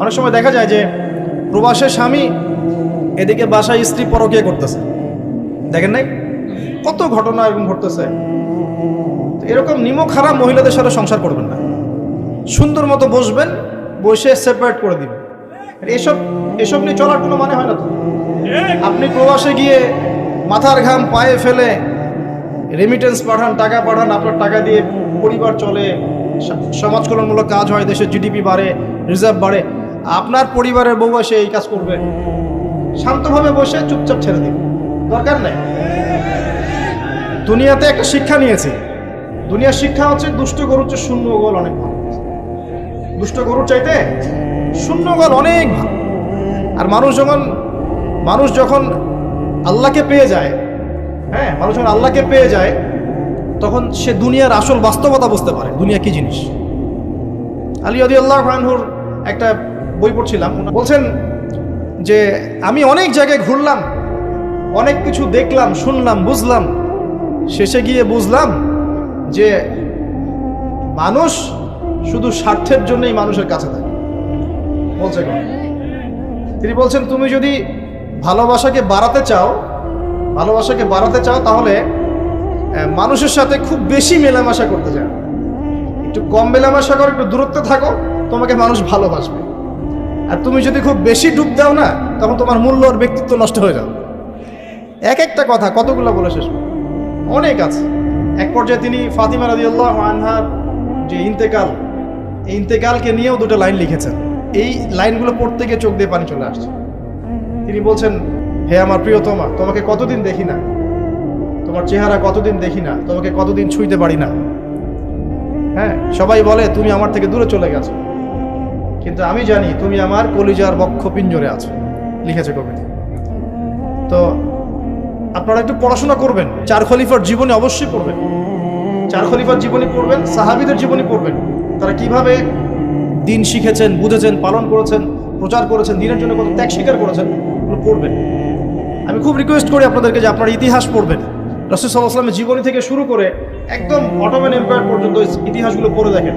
অনেক সময় দেখা যায় যে প্রবাসের স্বামী এদিকে বাসায় স্ত্রী পরকিয়া করতেছে। দেখেন নাই? কত ঘটনা এরকম ঘটতেছে। এরকম নিমক খারাপ মহিলাদের সাথে সংসার করবেন না। সুন্দর মতো বসবেন, বসে সেপারেট করে দিবেন। এসব এসব নিয়ে চলার কোনো মানে হয় না তো। আপনি প্রবাসে গিয়ে মাথার ঘাম পায়ে ফেলে রেমিটেন্স পাঠান, টাকা পাঠান, আপনার টাকা দিয়ে পরিবার চলে সা- সমাজ কল্যাণমূলক কাজ হয় দেশের জিডিপি বাড়ে রিজার্ভ বাড়ে আপনার পরিবারের বউ এসে এই কাজ করবে। শান্তভাবে বসে চুপচাপ ছেড়ে দিন। দরকার নেই। দুনিয়াতে একটা শিক্ষা নিয়েছি। দুনিয়ার শিক্ষা হচ্ছে দুষ্ট গরুর চেয়ে শূন্য গোল অনেক ভালো। দুষ্ট গরুর চাইতে শূন্য গোল অনেক ভালো। আর মানুষ যখন মানুষ যখন আল্লাহকে পেয়ে যায় হ্যাঁ মানুষ যখন আল্লাহকে পেয়ে যায়, তখন সে দুনিয়ার আসল বাস্তবতা বুঝতে পারে। দুনিয়া কি জিনিস? আলী আদি আল্লাহ একটা বই পড়ছিলাম, বলছেন যে আমি অনেক জায়গায় ঘুরলাম, অনেক কিছু দেখলাম, শুনলাম, বুঝলাম। শেষে গিয়ে বুঝলাম যে মানুষ শুধু স্বার্থের জন্যই মানুষের কাছে থাকে। বলছে? তিনি বলছেন, তুমি যদি ভালোবাসাকে বাড়াতে চাও, ভালোবাসাকে বাড়াতে চাও, তাহলে মানুষের সাথে খুব বেশি মেলামেশা করতে চাও। একটু কম মেলামেশা করো, একটু দূরত্বে থাকো, তোমাকে মানুষ ভালোবাসবে। আর তুমি যদি খুব বেশি ডুব দাও না, তখন তোমার মূল্য আর ব্যক্তিত্ব নষ্ট হয়ে যাবে। এক একটা কথা কতগুলো বলে শেষ অনেক আছে। এক পর্যায়ে তিনি ফাতিমা রাদিয়াল্লাহু আনহার যে ইন্তেকাল, এই ইন্তেকালকে নিয়েও দুটো লাইন লিখেছেন। এই লাইনগুলো পড়তে গিয়ে চোখ দিয়ে পানি চলে আসছে। তিনি বলছেন, হে আমার প্রিয়তমা, তোমাকে কতদিন দেখি না? তোমার চেহারা কতদিন দেখি না? তোমাকে কতদিন ছুঁইতে পারি না? হ্যাঁ সবাই বলে, তুমি আমার থেকে দূরে চলে গেছো। কিন্তু আমি জানি তুমি আমার কলিজার বক্ষ পিঞ্জরে আছো, লিখেছে কবিতা তো আপনারা একটু পড়াশোনা করবেন, চার খলিফার জীবনে অবশ্যই পড়বেন। চার খলিফার জীবনী পড়বেন, সাহাবিদের জীবনী পড়বেন। তারা কীভাবে দিন শিখেছেন, বুঝেছেন, পালন করেছেন, প্রচার করেছেন, দিনের জন্য কত ত্যাগ স্বীকার করেছেন পড়বেন। আমি খুব রিকোয়েস্ট করি আপনাদেরকে যে আপনারা ইতিহাস পড়বেন। রসুল সাল্লাহ আসলামের জীবনী থেকে শুরু করে একদম অটোম্যান এম্পায়ার পর্যন্ত ইতিহাসগুলো পড়ে দেখেন।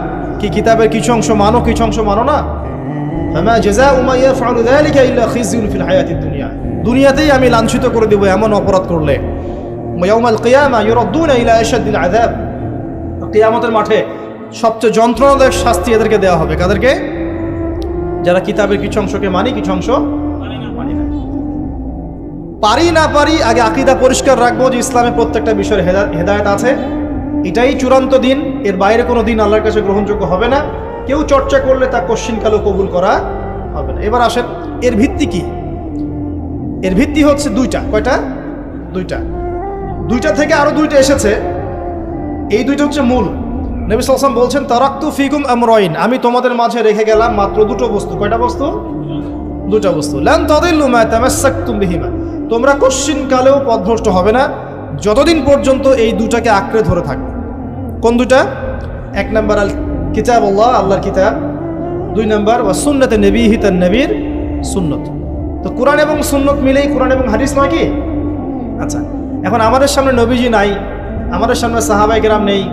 কি কিতাবের কিছু অংশ মানো, কিছু অংশ মানো না? দুনিয়াতেই আমি লাঞ্ছিত করে দেব এমন অপরাধ করলে। কিয়ামতের মাঠে সবচেয়ে যন্ত্রণাদায়ক শাস্তি এদেরকে দেওয়া হবে। কাদেরকে? যারা কিতাবের কিছু অংশকে মানি, কিছু অংশ পারি না পারি, আগে আকিদা পরিষ্কার রাখব যে ইসলামে প্রত্যেকটা বিষয়ের হেদা- হেদায়েত আছে। এটাই চূড়ান্ত দিন। এর বাইরে কোনো দিন আল্লাহর কাছে গ্রহণযোগ্য হবে না। কেউ চর্চা করলে তা কোশ্চিনকালও কবুল করা হবে না। এবার আসেন, এর ভিত্তি কি? এর ভিত্তি হচ্ছে দুইটা। কয়টা? দুইটা। দুইটা থেকে আরও দুইটা এসেছে। এই দুইটা হচ্ছে মূল। নবী সালসাম বলছেন, তারাক্তু ফিকুম আমরইন। আমি তোমাদের মাঝে রেখে গেলাম মাত্র দুটো বস্তু। কয়টা বস্তু? দুটো বস্তু। লান তাদিল্লু মা তামাসসাকতুম বিহিমা। তোমরা কোশ্চিন কালেও পথভ্রষ্ট হবে না। যতদিন পর্যন্ত এই দুটাকে আঁকড়ে ধরে থাকবে। কোন দুটা এক নাম্বার আল কিতাব আল্লাহ আল্লাহর কিতাব। দুই নাম্বার ওয়া সুন্নতে নবীহি তার নবীর সুন্নত। তো কোরআন এবং সুন্নত মিলেই কোরআন এবং হাদিস নয় কি? আচ্ছা এখন আমাদের সামনে নবীজি নাই আমাদের সামনে সাহাবাই কেরাম নেই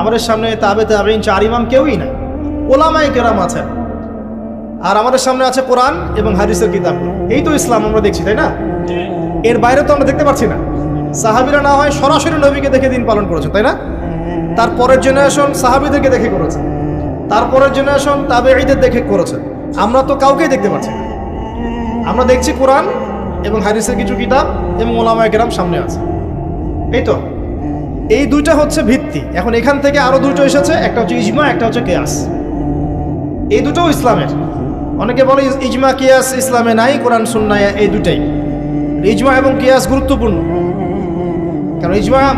আমাদের সামনে তাবে তাবেইন চার ইমাম কেউই নাই ওলামাই কেরাম আছেন। আর আমাদের সামনে আছে কোরআন এবং হাদিসের কিতাব। এই তো ইসলাম আমরা দেখছি তাই না? এর বাইরে তো আমরা দেখতে পাচ্ছি না। সাহাবিরা না হয় সরাসরি নবীকে দেখে দিন পালন করেছে তাই না? তারপরের জেনারেশন সাহাবিদেরকে দেখে করেছে। তারপরের জেনারেশন তাবে ঈদের দেখে করেছে। আমরা তো কাউকেই দেখতে পাচ্ছি না। আমরা দেখছি কোরআন এবং হাদিসের কিছু কিতাব এবং ওলামায় কেরাম সামনে আছে। এই তো। এই দুইটা হচ্ছে ভিত্তি। এখন এখান থেকে আরও দুটো এসেছে, একটা হচ্ছে ইজমা, একটা হচ্ছে কেয়াস। এই দুটোও ইসলামের। অনেকে বলে ইজমা, কিয়াস ইসলামে নাই, কোরআন, সুন্নায় এই দুটাই। ইজমা এবং কিয়াস গুরুত্বপূর্ণ। কারণ ইজমা,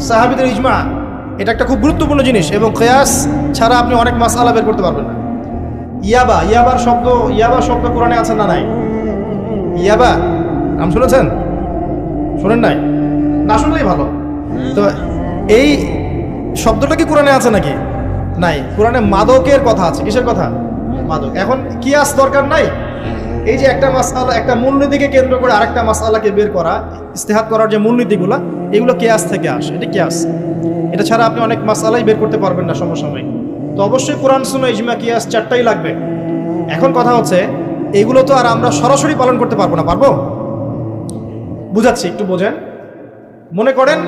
সাহাবিদের ইজমা এটা একটা খুব গুরুত্বপূর্ণ জিনিস এবং কেয়াস ছাড়া আপনি অনেক মাসালা বের করতে পারবেন না। ইয়াবা, ইয়াবার শব্দ ইয়াবা শব্দ কোরআনে আছে না নাই? ইয়াবা, নাম শুনেছেন? শোনেন নাই? না শুনলেই ভালো। তো এই শব্দটা কি কোরআনে আছে নাকি? নাই, কোরআনে মাদকের কথা আছে। কিসের কথা? মাদক। এখন কিয়াস দরকার নাই? এই যে একটা মাসালা একটা মূলনীতিকে কেন্দ্র করে আরেকটা মাসালাকে বের করা, ইস্তেহাত করার যে মূলনীতিগুলো, এগুলো কেয়াস থেকে আসে। এটা কেয়াস। এটা ছাড়া আপনি অনেক মাসালাই বের করতে পারবেন না সমসাময়িক। তো অবশ্যই কোরআন শুনে ইজমা, কিয়াস চারটাই লাগবে। এখন কথা হচ্ছে, এগুলো তো আর আমরা সরাসরি পালন করতে পারব না, পারব? বুঝাচ্ছি, একটু বোঝেন। মনে করেন,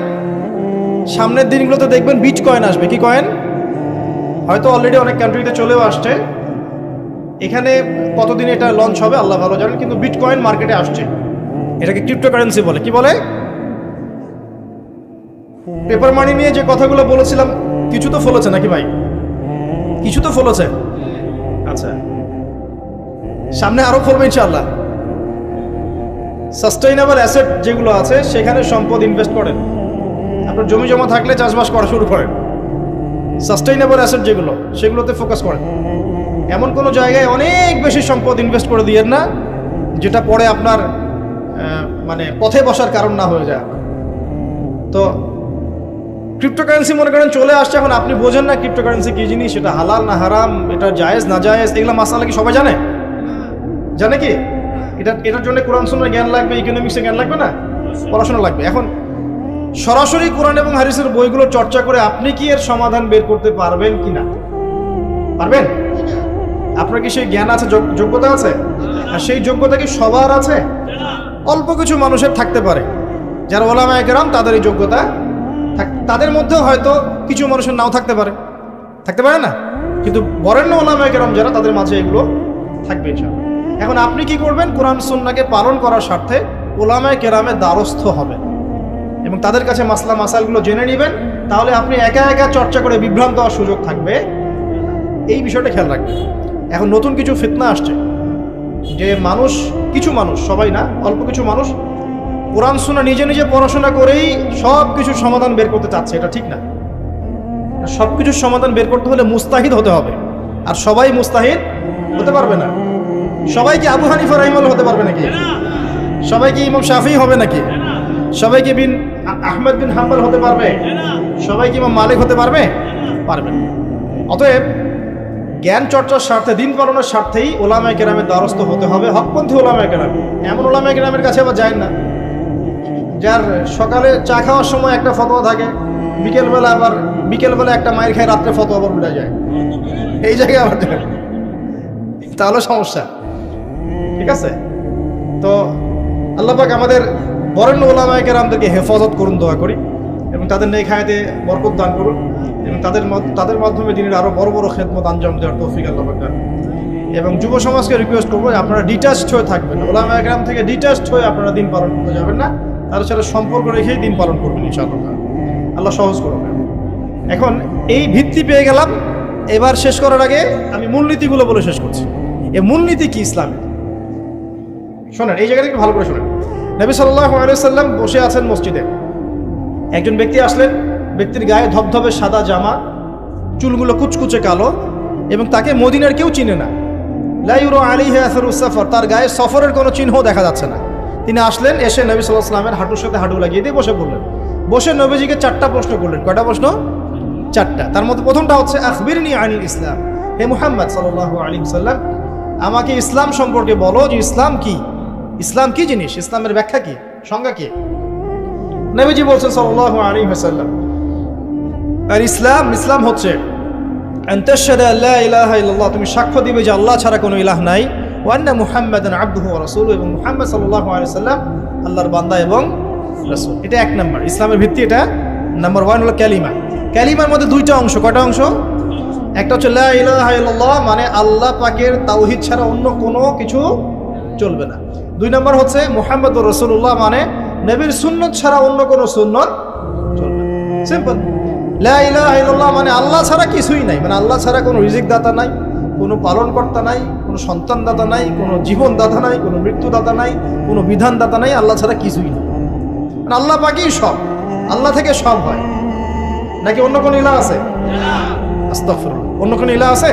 সামনের দিনগুলোতে দেখবেন বিট কয়েন আসবে। কি কয়েন হয়তো অলরেডি অনেক কান্ট্রিতে চলেও আসছে। এখানে কতদিন এটা লঞ্চ হবে, আল্লাহ ভালো জানেন, কিন্তু বিট কয়েন মার্কেটে আসছে। এটাকে ক্রিপ্টোকারেন্সি বলে। কি বলে? পেপার মানি নিয়ে যে কথাগুলো বলেছিলাম, কিছু তো ফলেছে নাকি ভাই? কিছু তো ফলেছে? আচ্ছা। সামনে আরও ফলবে ইনশাআল্লাহ। সাস্টেইনেবল অ্যাসেট যেগুলো আছে, সেখানে সম্পদ ইনভেস্ট করেন। আপনার জমি জমা থাকলে চাষবাস করা শুরু করেন। সাস্টেইনেবল অ্যাসেট যেগুলো, সেগুলোতে ফোকাস করেন। এমন কোনো জায়গায় অনেক বেশি সম্পদ ইনভেস্ট করে দিয়েন না, যেটা পরে আপনার মানে পথে বসার কারণ না হয়ে যায়। তো ক্রিপ্টোকারেন্সি মনে করেন চলে আসছে, এখন আপনি বোঝেন না ক্রিপ্টোকারেন্সি কি জিনিস, সেটা হালাল না হারাম, এটা জায়েজ না জায়েজ, এগুলো মাসালা কি সবাই জানে? জানে কি? এটা, এটার জন্য কোরআন শুনে জ্ঞান লাগবে ইকোনমিক্সে জ্ঞান লাগবে না? পড়াশোনা লাগবে। এখন সরাসরি কোরআন এবং হারিসের বইগুলো চর্চা করে আপনি কি এর সমাধান বের করতে পারবেন কি না পারবেন? আপনার কি সেই জ্ঞান আছে যোগ্যতা আছে? আর সেই যোগ্যতা কি সবার আছে? অল্প কিছু মানুষের থাকতে পারে। যারা ওলামা একরাম তাদের এই যোগ্যতা তাদের মধ্যেও হয়তো কিছু মানুষের নাও থাকতে পারে। থাকতে পারে না? কিন্তু বরেণ্য ওলামা একরাম যারা, তাদের মাঝে এগুলো থাকবে। এখন আপনি কি করবেন? কোরআন সুন্নাকে পালন করার স্বার্থে ওলামায় কেরামে দ্বারস্থ হবেন। এবং তাদের কাছে মাসলা মাসালগুলো জেনে নেবেন। তাহলে আপনি একা একা চর্চা করে বিভ্রান্ত হওয়ার সুযোগ থাকবে। এই বিষয়টা খেয়াল রাখবেন। এখন নতুন কিছু ফিতনা আসছে। যে মানুষ, কিছু মানুষ, সবাই না, অল্প কিছু মানুষ কোরআন শোনা নিজে নিজে পড়াশোনা করেই সব কিছুর সমাধান বের করতে চাচ্ছে, এটা ঠিক না। সব কিছুর সমাধান বের করতে হলে মুস্তাহিদ হতে হবে। আর সবাই মুস্তাহিদ হতে পারবে না। সবাই কি আবু হানিফা রাহিমাল হতে পারবে নাকি? সবাই কি ইমাম শাফি হবে নাকি? সবাই কি বিন আহমেদ বিন হাম্বল হতে পারবে? সবাই কি ইমাম মালিক হতে পারবে? পারবে না। অতএব জ্ঞান চর্চার স্বার্থে, দিন পালনের স্বার্থেই ওলামায় কেরামের দ্বারস্থ হতে হবে। হকপন্থী ওলামায় কেরাম, এমন ওলামায় কেরামের কাছে আবার যায় না। যার সকালে চা খাওয়ার সময় একটা ফতোয়া থাকে, বিকেলবেলা আবার বিকেলবেলা একটা মায়ের খায়, রাত্রে ফতোয়া আবার উঠে যায়। এই জায়গায় যায়। তাহলে সমস্যা। ঠিক আছে? তো আল্লাহ পাক আমাদের বরেণ্য ওলামায় কেরামদেরকে হেফাজত করুন, দোয়া করি এবং তাদের নেই খায়াতে বরকত দান করুন এবং তাদের তাদের মাধ্যমে দিনের আরও বড় বড় খেদমত আঞ্জাম দেওয়ার তৌফিক আল্লাহ পাক দান। এবং যুব সমাজকে রিকোয়েস্ট করব আপনারা ডিটাচড হয়ে থাকবেন। ওলামা গ্রাম থেকে ডিটাচড হয়ে আপনারা দিন পালন করতে যাবেন না। তাদের সাথে সম্পর্ক রেখেই দিন পালন করবেন ইনশাআল্লাহ। আল্লাহ সহজ করুন এখন এই ভিত্তি পেয়ে গেলাম। এবার শেষ করার আগে আমি মূলনীতিগুলো বলে শেষ করছি। এই মূলনীতি কি ইসলামের? শোনেন, এই জায়গাটা একটু ভালো করে শোনেন। নবী সাল্লাম বসে আছেন মসজিদে। একজন ব্যক্তি আসলেন, ব্যক্তির গায়ে ধবধবে সাদা জামা, চুলগুলো কুচকুচে কালো এবং তাকে মদিনার কেউ চিনে না। লাইউরো আলী হেয়াসর সফর, তার গায়ে সফরের কোনো চিহ্ন দেখা যাচ্ছে না। তিনি আসলেন, এসে নবী সাল্লাহ সাল্লামের হাঁটুর সাথে হাঁটু লাগিয়ে দিয়ে বসে পড়লেন। বসে নবীজিকে চারটা প্রশ্ন করলেন। কয়টা প্রশ্ন? চারটা। তার মধ্যে প্রথমটা হচ্ছে, আখবিরনি আনিল ইসলাম। হে মুহাম্মদ সাল্লাহ আলী সাল্লাম আমাকে ইসলাম সম্পর্কে বলো যে ইসলাম কি? ইসলাম কি জিনিস? ইসলামের ব্যাখ্যা কি? সংজ্ঞা কি? নবীজি বলছেন সাল্লাহ আলী হাসাল্লাম আর ইসলাম ইসলাম হচ্ছে তুমি সাক্ষ্য দিবে যে আল্লাহ ছাড়া কোনো ইলাহ নাই। ওয়ান্না মুহাম্মদ আবদুহু ওয়া রাসূলুহু এবং মুহাম্মদ সাল্লাল্লাহু আলাইহি আল্লাহর বান্দা এবং রাসূল। এটা এক নম্বর। ইসলামের ভিত্তি এটা। নাম্বার ওয়ান হলো ক্যালিমা। ক্যালিমার মধ্যে দুইটা অংশ। কয়টা অংশ? একটা হচ্ছে লা ইলাহা ইল্লাল্লাহ মানে আল্লাহ পাকের তাওহিদ ছাড়া অন্য কোনো কিছু চলবে না। দুই নম্বর হচ্ছে মুহাম্মদ রসুল্লাহ মানে নবীর সুন্নত ছাড়া অন্য কোনো সুন্নত চলবে সিম্পল মানে আল্লাহ ছাড়া কিছুই নাই। মানে আল্লাহ ছাড়া কোনো রিজিক দাতা নাই, কোনো পালনকর্তা নাই কোনো সন্তান দাতা নাই, কোনো জীবন দাতা নাই, কোনো মৃত্যু দাতা নাই, কোনো বিধান দাতা নাই, আল্লাহ ছাড়া কিছুই নাই। মানে আল্লাহ পাকেই সব। আল্লাহ থেকে সব হয়। নাকি অন্য কোনো ইলা আছে? আস্তাগফিরুল্লাহ। অন্য কোনো ইলা আছে?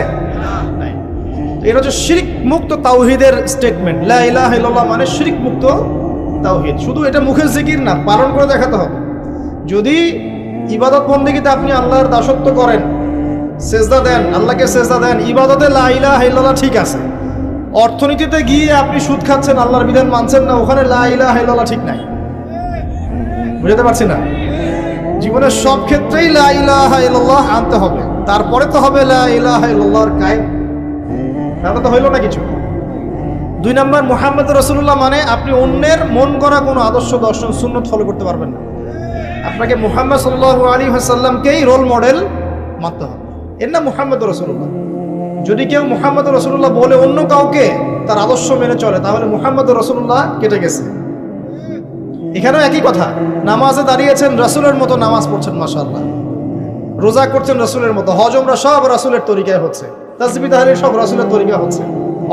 এটা হচ্ছে শিরিক মুক্ত তাওহিদের স্টেটমেন্ট লা ইলাহা ইল্লাল্লাহ মানে শিরিক মুক্ত তাওহিদ। শুধু এটা মুখের জিকির না, পালন করে দেখাতে হবে। যদি ইবাদত বন্দেগীতে আপনি আল্লাহর দাসত্ব করেন সেজদা দেন, আল্লাহকে সেজদা দেন, ইবাদতে লা ইলাহা ইল্লাল্লাহ ঠিক আছে। অর্থনীতিতে গিয়ে আপনি সুদ খাচ্ছেন, আল্লাহর বিধান মানছেন না, ওখানে লা ইলাহা ইল্লাল্লাহ ঠিক নাই। বুঝতে পারছি না? জীবনের সব ক্ষেত্রেই লা ইলাহা ইল্লাল্লাহ আনতে হবে। তারপরে তো হবে লা ইলাহা ইল্লাল্লাহর কায়েম। তাহলে তো হইল না কিছু। দুই নম্বর, মোহাম্মদ রসুল্লাহ মানে আপনি অন্যের মন করা কোনো আদর্শ দর্শন, সুন্নত ফলো করতে পারবেন না। আপনাকে মুহাম্মদ সাল্লাহ আলী হাসাল্লামকেই রোল মডেল মানতে হবে। এর না মোহাম্মদ রসুল্লাহ যদি কেউ মোহাম্মদ রসুল্লাহ বলে অন্য কাউকে তার আদর্শ মেনে চলে, তাহলে মোহাম্মদ রসুল্লাহ কেটে গেছে। এখানেও একই কথা, নামাজে দাঁড়িয়েছেন রসুলের মতো নামাজ পড়ছেন মাসাল্লাহ রোজা করছেন রসুলের মতো হজমরা সব রাসুলের তরিকায় হচ্ছে। তাসবি তাহারি সব রাসুলের তরিকা হচ্ছে।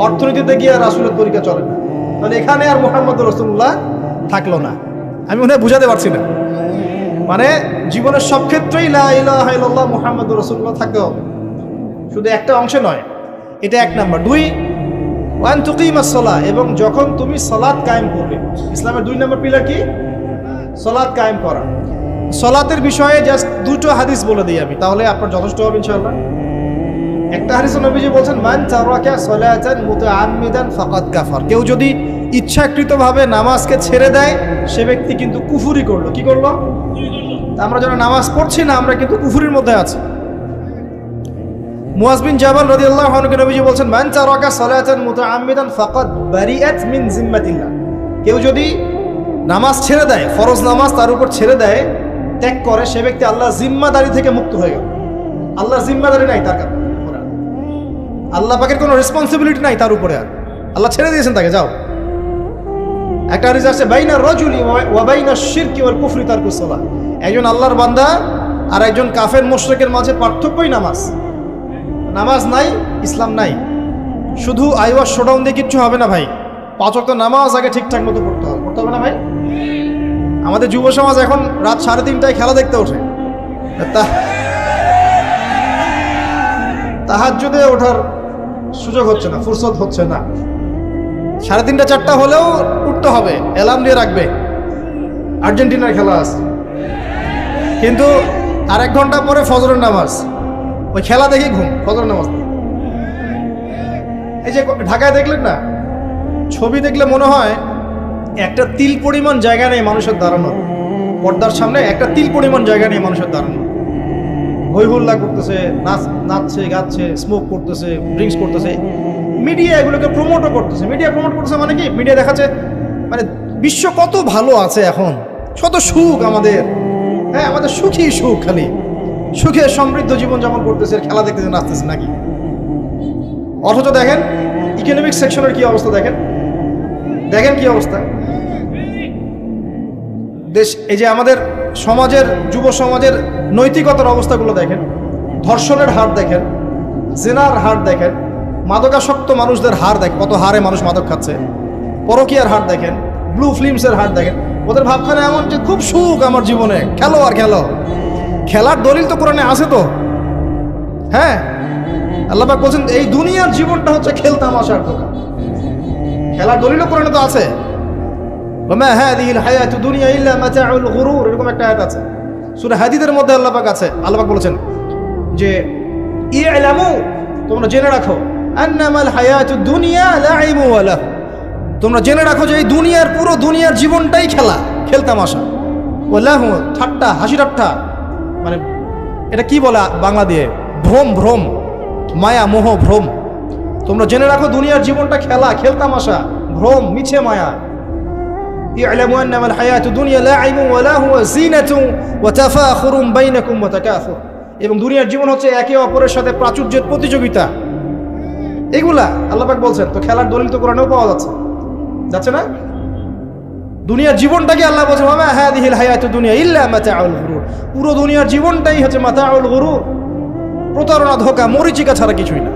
অর্থনীতিতে গিয়ে আর রাসুলের তরিকা চলে না। তাহলে এখানে আর মোহাম্মদ রসুল্লাহ থাকল না। আমি মনে হয় বুঝাতে পারছি না। মানে জীবনের সব ক্ষেত্রেই লা ইলাহা ইল্লাল্লাহ মুহাম্মদ রসুল্লাহ হবে। শুধু একটা অংশে নয়, এটা এক নাম্বার। দুই, ওয়ান তুকিমাসলা এবং যখন তুমি সলাৎ কায়েম করবে। ইসলামের দুই নম্বর পিলার কি? সলাৎ কায়েম করা। সলাতের বিষয়ে জাস্ট দুটো হাদিস বলে দিই আমি, তাহলে আপনার যথেষ্ট হবে ইনশাআল্লাহ। একটা হাদিস নবীজি বলছেন, মান তারাকা সালাতান মুতাআম্মিদান ফাকাদ কাফার। কেউ যদি ইচ্ছাকৃতভাবে নামাজকে ছেড়ে দেয়, সে ব্যক্তি কিন্তু কুফুরি করল। কি করল? আমরা যারা নামাজ পড়ছি না, আমরা কিন্তু কুফুরির মধ্যে আছি। মুয়াজ বিন জাবাল রাদিয়াল্লাহু আনহু নবীজি বলছেন, মান তারাকা সালাতান মুতাআম্মিদান ফাকাদ বারিআত মিন জিম্মাতিল্লাহ। কেউ যদি নামাজ ছেড়ে দেয়, ফরজ নামাজ তার উপর ছেড়ে দেয়, ত্যাগ করে, সে ব্যক্তি আল্লাহ জিম্মাদারি থেকে মুক্ত হয়ে গেল। আল্লাহর জিম্মাদারি নাই তার কাছে। আল্লাহ পাকের কোনো রেসপন্সিবিলিটি নাই তার উপরে আর। আল্লাহ ছেড়ে দিয়েছেন তাকে, যাও। একটা হাদিস আছে, বাইনা রজুলি ওয়া বাইনা শিরকি ওয়াল কুফরি তারকুস সালাহ একজন আল্লাহর বান্দা আর একজন কাফের মুশরিকের মাঝে পার্থক্যই নামাজ। নামাজ নাই, ইসলাম নাই। শুধু আইওয়া শোডাউন দিয়ে কিচ্ছু হবে না ভাই। পাঁচ ওয়াক্ত নামাজ আগে ঠিকঠাক মতো পড়তে হবে। পড়তে হবে না ভাই? আমাদের যুব সমাজ এখন রাত সাড়ে তিনটায় খেলা দেখতে ওঠে। তাহার তাহাজ্জুদে ওঠার সুযোগ হচ্ছে না, ফুরসত হচ্ছে না। সাড়ে তিনটা, চারটা হলেও উঠতে হবে। অ্যালার্ম দিয়ে রাখবে। আর্জেন্টিনার খেলা আছে কিন্তু আর এক ঘণ্টা পরে ফজরের নামাজ। ওই খেলা দেখি ঘুম, ফজরের নামাজ। এই যে ঢাকায় দেখলেন না, ছবি দেখলে মনে হয় একটা তিল পরিমাণ জায়গা নেই মানুষের দাঁড়ানো পর্দার সামনে একটা তিল পরিমাণ জায়গা নেই মানুষের দাঁড়ানো হই হুল্লা করতেছে, নাচ নাচছে, গাচ্ছে স্মোক করতেছে ড্রিঙ্কস করতেছে। মিডিয়া এগুলোকে প্রমোটও করতেছে। মিডিয়া প্রমোট করতেছে মানে কি? মিডিয়া দেখাচ্ছে মানে বিশ্ব কত ভালো আছে এখন। কত সুখ আমাদের। হ্যাঁ আমাদের সুখী সুখ খালি। সুখে সমৃদ্ধ জীবন যেমন করতেছে, খেলা দেখতেছে, নাচতেছে নাকি? অথচ দেখেন ইকোনমিক সেকশনের কি অবস্থা দেখেন? দেখেন কি অবস্থা? দেশ, এই যে আমাদের সমাজের, যুব সমাজের নৈতিকতার অবস্থাগুলো দেখেন। ধর্ষণের হার দেখেন। জেনার হার দেখেন। মাদকাসক্ত মানুষদের হার দেখ কত হারে মানুষ মাদক খাচ্ছে। পরকিয়ার হার দেখেন ব্লু ফিল্মসের হার দেখেন। ওদের ভাবখানে এমন যে খুব সুখ আমার জীবনে। খেলো আর খেলো। খেলার দলিল তো কোরআনে আছে তো। হ্যাঁ? আল্লাহবাক বলছেন, এই দুনিয়ার জীবনটা হচ্ছে খেলতামাশার দোকান খেলার দলিলও কোরআনে তো আছে। এরকম একটা আয়াত আছে। সূরা হাদিদের মধ্যে আল্লাহ পাক আছে। আল্লাহ পাক বলেছেন যে ইলামু তোমরা জেনে রাখো আন্নামাল হায়াতু দুনিয়া লাইবু ওয়া লাহু তোমরা জেনে রাখো যে এই দুনিয়ার পুরো দুনিয়ার জীবনটাই খেলা খেলতামাশা ও লাহু ঠাট্টা হাসি ঠাট্টা মানে এটা কি বলে বাংলা দিয়ে ভ্রম ভ্রম মায়া মোহ ভ্রম তোমরা জেনে রাখো দুনিয়ার জীবনটা খেলা খেলতামাশা ভ্রম মিছে মায়া اعلموا انما الحياه الدنيا لاعب ولهو زينه وتفاخر بينكم وتكاثر এবং দুনিয়ার জীবন হচ্ছে একে অপরের সাথে প্রাচুর্যের প্রতিযোগিতা এগুলা আল্লাপাক বলছেন, তো খেলার দলিল তো কোরআনেও পাওয়া যাচ্ছে। যাচ্ছে না? দুনিয়ার জীবনটাকে আল্লাহ বলছে মামা হ্যাঁ দিহিল হায়াত দুনিয়া ইল্লা মাতাউল গুরুর। পুরো দুনিয়ার জীবনটাই হচ্ছে মাতাউল গুরুর। প্রতারণা, ধোকা, মরিচিকা ছাড়া কিছুই না।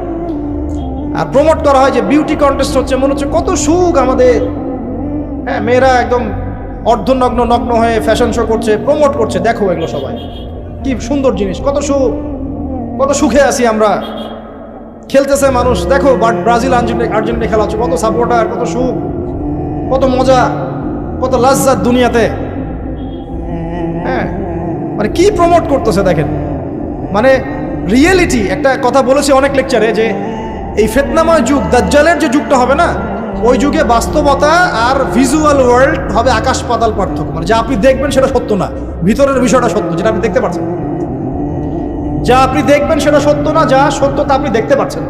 আর প্রমোট করা হয় যে বিউটি কন্টেস্ট হচ্ছে, মনে হচ্ছে কত সুখ আমাদের। হ্যাঁ মেয়েরা একদম অর্ধনগ্ন, নগ্ন হয়ে ফ্যাশন শো করছে প্রমোট করছে। দেখো এগুলো সবাই। কি সুন্দর জিনিস, কত সুখ, কত সুখে আছি আমরা। খেলতেছে মানুষ। দেখো ব্রাজিল আর্জেন্টিনা খেলা হচ্ছে। কত সাপোর্টার কত সুখ, কত মজা, কত লাজ্জাত দুনিয়াতে। হ্যাঁ মানে কি প্রমোট করতেছে দেখেন। মানে রিয়েলিটি একটা কথা বলেছে অনেক লেকচারে যে এই ফেতনাময় যুগ, দাজ্জালের যে যুগটা হবে না, ওই যুগে বাস্তবতা আর ভিজুয়াল ওয়ার্ল্ড হবে আকাশ পাতাল পার্থক্য। মানে যা আপনি দেখবেন সেটা সত্য না, ভিতরের বিষয়টা সত্য, যেটা আপনি দেখতে পাচ্ছেন যা আপনি দেখবেন সেটা সত্য না, যা সত্য তা আপনি দেখতে পাচ্ছেন।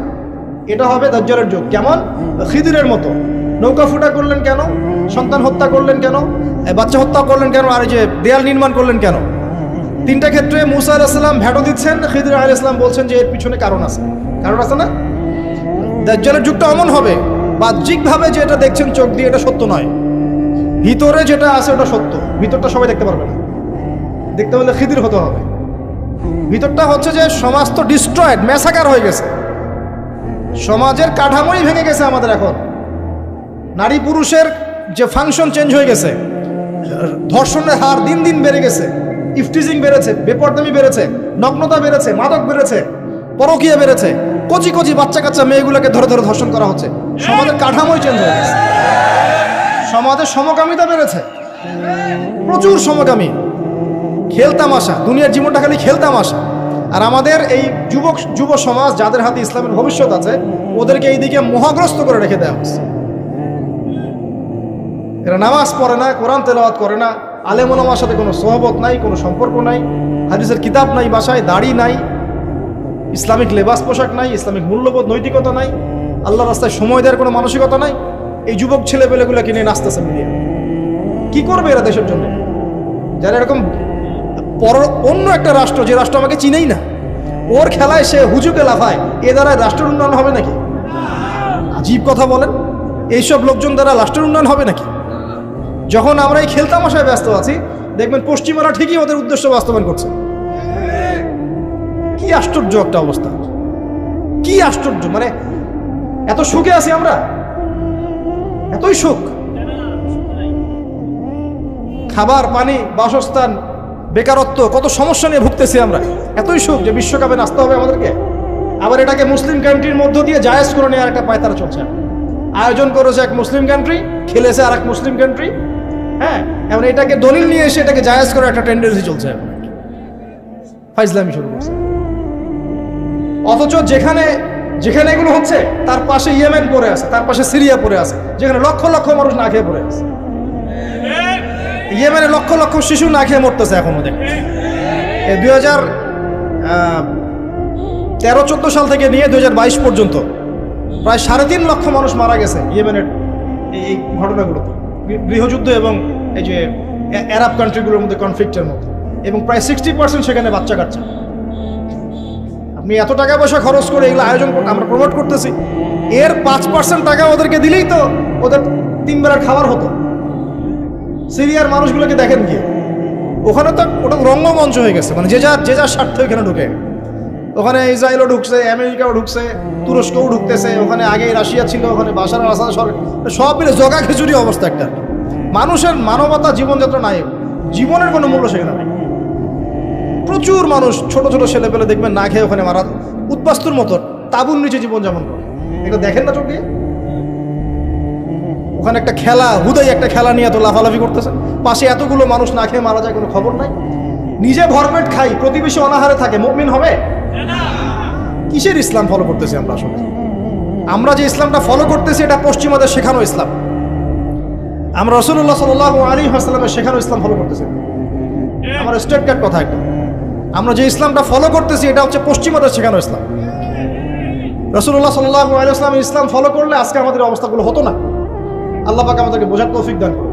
এটা হবে দাজ্জালের যুগ। কেমন? খিদিরের মতো। নৌকা ফুটা করলেন কেন? সন্তান হত্যা করলেন কেন? বাচ্চা হত্যা করলেন কেন? আর এই যে দেয়াল নির্মাণ করলেন কেন? তিনটা ক্ষেত্রে মুসা আলাইসাল্লাম ভ্যাটো দিচ্ছেন, খিদির আলাইসাল্লাম বলছেন যে এর পিছনে কারণ আছে। কারণ আছে না? দাজ্জালের যুগটা এমন হবে। বাহ্যিকভাবে যে এটা দেখছেন চোখ দিয়ে, এটা সত্য নয়। ভিতরে যেটা আছে ওটা সত্য। ভিতরটা সবাই দেখতে পারবে না। দেখতে হলে খিদির হতে হবে। ভিতরটা হচ্ছে যে সমাজ তো ডিস্ট্রয়েড মেসাকার হয়ে গেছে। সমাজের কাঠামোই ভেঙে গেছে আমাদের এখন। নারী পুরুষের যে ফাংশন চেঞ্জ হয়ে গেছে, ধর্ষণের হার দিন দিন বেড়ে গেছে, ইফটিজিং বেড়েছে, বেপরদামি বেড়েছে, নগ্নতা বেড়েছে, মাদক বেড়েছে, পরকীয়া বেড়েছে, কচি কচি বাচ্চা কাচ্চা মেয়েগুলোকে ধরে ধরে ধর্ষণ করা হচ্ছে। সমাজের কাঠামোই চেঞ্জ হয়ে গেছে। সমাজের সমকামিতা বেড়েছে। প্রচুর সমকামী। খেলতামাশা, দুনিয়ার জীবনটা খালি খেলতামাশা। আর আমাদের এই যুবক, যুব সমাজ যাদের হাতে ইসলামের ভবিষ্যৎ আছে, ওদেরকে এই দিকে মোহাগ্রস্ত করে রেখে দেওয়া হচ্ছে। এরা নামাজ পড়ে না, কোরআন তেলাওয়াত করে না আলেমুলামার সাথে কোনো সহবত নাই, কোনো সম্পর্ক নাই, হাদিসের কিতাব নাই, বাসায় দাড়ি নাই, ইসলামিক লেবাস পোশাক নাই, ইসলামিক মূল্যবোধ, নৈতিকতা নাই আল্লাহ রাস্তায় সময় দেওয়ার কোনো মানসিকতা নাই, এই যুবক ছেলেপেলেগুলোকে নিয়ে নাচতেছে মিলিয়ে কি করবে এরা দেশের জন্য? যারা এরকম পর অন্য একটা রাষ্ট্র, যে রাষ্ট্র আমাকে চিনেই না। ওর খেলায় সে হুজুকে লাফায়। এ দ্বারা রাষ্ট্রের উন্নয়ন হবে নাকি? আজীব কথা বলেন। এইসব লোকজন দ্বারা রাষ্ট্রের উন্নয়ন হবে নাকি? যখন আমরা এই খেলতামাশায় ব্যস্ত আছি, দেখবেন পশ্চিমারা ঠিকই ওদের উদ্দেশ্য বাস্তবায়ন করছে। কি আশ্চর্য একটা অবস্থা। কি আশ্চর্য মানে এত সুখে আছি আমরা? এতই সুখ। খাবার, পানি, বাসস্থান বেকারত্ব, কত সমস্যা নিয়ে ভুগতেছি আমরা। এতই সুখ যে বিশ্বকাপে নাচতে হবে আমাদেরকে। আবার এটাকে মুসলিম কান্ট্রির মধ্য দিয়ে জায়েজ করে নেওয়ার একটা পায়তারা চলছে। আয়োজন করেছে এক মুসলিম কান্ট্রি খেলেছে আর এক মুসলিম কান্ট্রি হ্যাঁ এবার এটাকে দলিল নিয়ে এসে এটাকে জায়েজ করার একটা টেন্ডেন্সি চলছে ফাইজলামি শুরু করছে। অথচ যেখানে যেখানে এগুলো হচ্ছে, তার পাশে ইয়েমেন পড়ে আছে, তার পাশে সিরিয়া পড়ে আছে, যেখানে লক্ষ লক্ষ মানুষ না খেয়ে পড়ে আছে। ইয়েমেনে লক্ষ লক্ষ শিশু না খেয়ে মরতেছে এখন ওদের এই দুই হাজার তেরো, চোদ্দ সাল থেকে নিয়ে হাজার বাইশ পর্যন্ত প্রায় সাড়ে তিন লক্ষ মানুষ মারা গেছে ইয়েমেনের এই ঘটনাগুলোতে। গৃহযুদ্ধ এবং এই যে আরব কান্ট্রিগুলোর মধ্যে কনফ্লিক্টের মধ্যে। এবং প্রায় সিক্সটি পার্সেন্ট সেখানে বাচ্চা কাচ্চা। আপনি এত টাকা পয়সা খরচ করে এগুলো আয়োজন আমরা প্রমোট করতেছি। এর পাঁচ পার্সেন্ট টাকা ওদেরকে দিলেই তো ওদের তিন বেলার খাবার হতো। সিরিয়ার মানুষগুলোকে দেখেন কি ওখানে তো ওটা রঙ্গমঞ্চ হয়ে গেছে মানে যে যার যে যার স্বার্থ এখানে ঢুকে। ওখানে ইসরায়েলও ঢুকছে, আমেরিকাও ঢুকছে, তুরস্কও ঢুকতেছে, ওখানে আগে রাশিয়া ছিল, ওখানে বাসার আসাদ সরকার সব মিলে জগা খিচুড়ি অবস্থা একটা। মানুষের মানবতা জীবনযাত্রা নাই। জীবনের কোনো মূল্য সেখানে নাই। প্রচুর মানুষ, ছোট ছোট ছেলে পেলে দেখবেন না খেয়ে ওখানে মারা উদ্বাস্তুর মতো, তাবুর নিচে জীবনযাপন করে। এটা দেখেন না চোখ দিয়ে? ওখানে একটা খেলা, হুদাই একটা খেলা নিয়ে এত লাফালাফি করতেছে। পাশে এতগুলো মানুষ না খেয়ে মারা যায় কোনো খবর নাই? নিজে ভরপেট খাই, প্রতিবেশী অনাহারে থাকে, মুমিন হবে? কিসের ইসলাম ফলো করতেছি আমরা আসলে? আমরা যে ইসলামটা ফলো করতেছি, এটা পশ্চিমাদের শেখানো ইসলাম। আমরা রসুল্লাহ সাল আলী আসসালামের শেখানো ইসলাম ফলো করতেছি। আমার স্টেট কার্ড কথা একটা। আমরা যে ইসলামটা ফলো করতেছি, এটা হচ্ছে পশ্চিমাদের শেখানো ইসলাম। রসুল্লাহ সাল্লাহ আলী আলাইসলাম ইসলাম ফলো করলে আজকে আমাদের অবস্থাগুলো হতো না। আল্লাহ পাক আমাদেরকে বোঝার তৌফিক দান করুন।